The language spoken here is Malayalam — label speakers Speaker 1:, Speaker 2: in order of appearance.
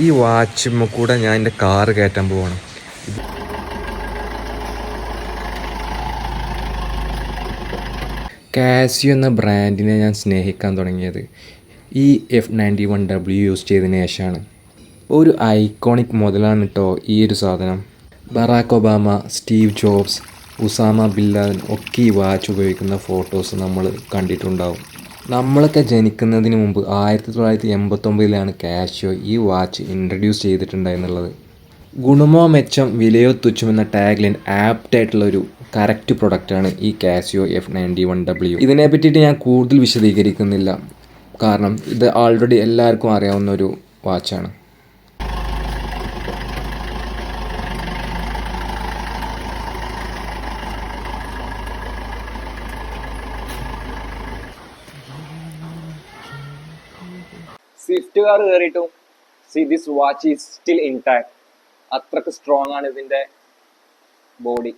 Speaker 1: ഈ വാച്ചുമ്മ കൂടെ ഞാൻ എന്റെ കാറ് കയറ്റാൻ പോവാണ്. കാസിയോ എന്ന ബ്രാൻഡിനെ ഞാൻ സ്നേഹിക്കാൻ തുടങ്ങിയത്. ഈ F ninety one W use ചെയ്തതിന് ശേഷമാണ്. ഒരു ഐക്കോണിക് മുതലാണ് കേട്ടോ ഈ ഒരു സാധനം. Barack Obama Steve Jobs Osama bin ഒക്കെ ഈ വാച്ച് ഉപയോഗിക്കുന്ന ഫോട്ടോസ് നമ്മൾ കണ്ടിട്ടുണ്ടാവും. നമ്മളൊക്കെ ജനിക്കുന്നതിന് മുമ്പ് ആയിരത്തി തൊള്ളായിരത്തി എൺപത്തൊമ്പതിലാണ് കാഷ്യോ ഈ വാച്ച് ഇൻട്രൊഡ്യൂസ് ചെയ്തിട്ടുണ്ടായിരുന്നുള്ളത്. ഗുണമോ മെച്ചം വിലയോ തുച്ഛം എന്ന ടാഗ്ലൈൻ ആപ്റ്റ് ആയിട്ടുള്ള ഒരു കറക്റ്റ് പ്രൊഡക്റ്റാണ് ഈ Casio F ninety one W ഇതിനെ പറ്റിയിട്ട് ഞാൻ കൂടുതൽ വിശദീകരിക്കുന്നില്ല. കാരണം ഇത് ആൾറെഡി എല്ലാവർക്കും അറിയാവുന്ന ഒരു വാച്ചാണ്
Speaker 2: Swift car കയറിയിട്ടും see this watch is still intact അത്രയ്ക്ക് സ്ട്രോങ് ആണ് ഇതിന്റെ ബോഡി